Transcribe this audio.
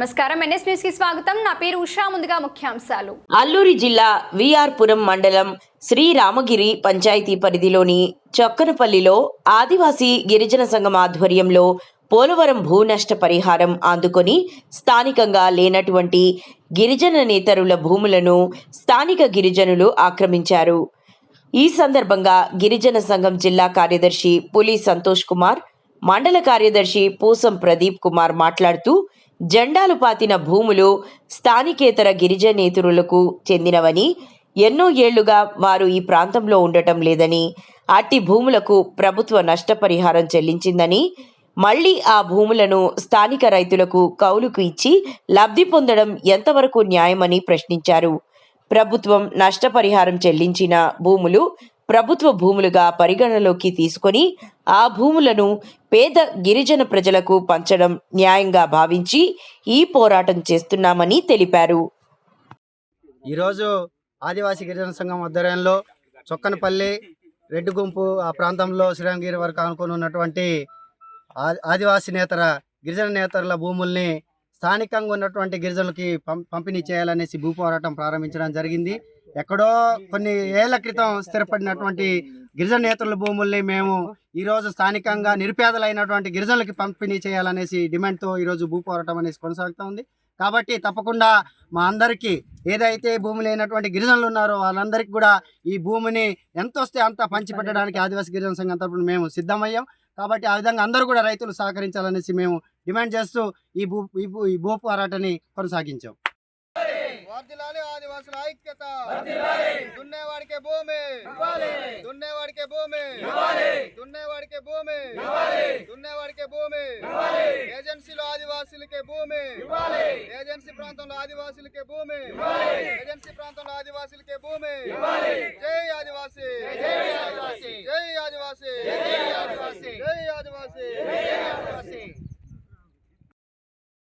నమస్కారం. ఎన్ఎస్ న్యూస్కి స్వాగతం. నా పేరు ఉషా. ముందుగా ముఖ్యాంశాలు. అల్లూరి జిల్లా విఆర్పురం మండలం శ్రీ రామగిరి పంచాయతీ పరిధిలోని చొక్కనపల్లిలో ఆదివాసీ గిరిజన సంఘం ఆధ్వర్యంలో పోలవరం భూ నష్ట పరిహారం అందుకొని స్థానికంగా లేనటువంటి గిరిజన నేతరుల భూములను స్థానిక గిరిజనులు ఆక్రమించారు. ఈ సందర్భంగా గిరిజన సంఘం జిల్లా కార్యదర్శి పులి సంతోష్ కుమార్ మండల కార్యదర్శి పూసం ప్రదీప్ కుమార్ మాట్లాడుతూ జెండాలు పాతిన భూములు స్థానికేతర గిరిజనేతరులకు చెందినవని ఎన్నో ఏళ్ళుగా వారు ఈ ప్రాంతంలో ఉండటం లేదని అట్టి భూములకు ప్రభుత్వ నష్టపరిహారం చెల్లించిందని మళ్ళీ ఆ భూములను స్థానిక రైతులకు కౌలుకు ఇచ్చి లబ్ధి పొందడం ఎంతవరకు న్యాయమని ప్రశ్నించారు. ప్రభుత్వం నష్టపరిహారం చెల్లించిన భూములు ప్రభుత్వ భూములుగా పరిగణలోకి తీసుకొని ఆ భూములను పేద గిరిజన ప్రజలకు పంచడం న్యాయంగా భావించి ఈ పోరాటం చేస్తున్నామని తెలిపారు. ఈరోజు ఆదివాసీ గిరిజన సంఘం ఆధ్వర్యంలో చొక్కనపల్లి రెడ్డి గుంపు ఆ ప్రాంతంలో శ్రీరంగిరి వరకు అనుకుని ఉన్నటువంటి ఆదివాసీ నేతల గిరిజన నేతల భూముల్ని స్థానికంగా ఉన్నటువంటి గిరిజనులకి పం- పంపిణీ చేయాలనేసి భూ పోరాటం ప్రారంభించడం జరిగింది. ఎక్కడో కొన్ని ఏళ్ళ క్రితం స్థిరపడినటువంటి గిరిజన నేతల భూముల్ని మేము ఈరోజు స్థానికంగా నిరుపేదలైనటువంటి గిరిజనులకి పంపిణీ చేయాలనేసి డిమాండ్తో ఈరోజు భూ పోరాటం అనేసి కొనసాగుతూ ఉంది. కాబట్టి తప్పకుండా మా అందరికీ ఏదైతే భూమి లేనటువంటి గిరిజనులు ఉన్నారో వాళ్ళందరికీ కూడా ఈ భూమిని ఎంత వస్తే అంత పంచి పెట్టడానికి ఆదివాసీ గిరిజన సంఘం తరపున మేము సిద్ధమయ్యాం. కాబట్టి ఆ విధంగా అందరూ కూడా రైతులు సహకరించాలనేసి మేము డిమాండ్ చేస్తూ ఈ భూ ఈ భూ ఈ భూ పోరాటాన్ని కొనసాగించాం. వర్ధిల్లాలి ఆదివాసుల ఐక్యత దున్నేవాడికే భూమి దున్నేవాడికే భూమి దున్నేవాడికే భూమి దున్నేవాడికే భూమి ఏజెన్సీలో ఆదివాసులకే భూమి ఏజెన్సీ ప్రాంతంలో ఆదివాసులకే భూమి ఏజెన్సీ ప్రాంతంలో ఆదివాసులకే భూమి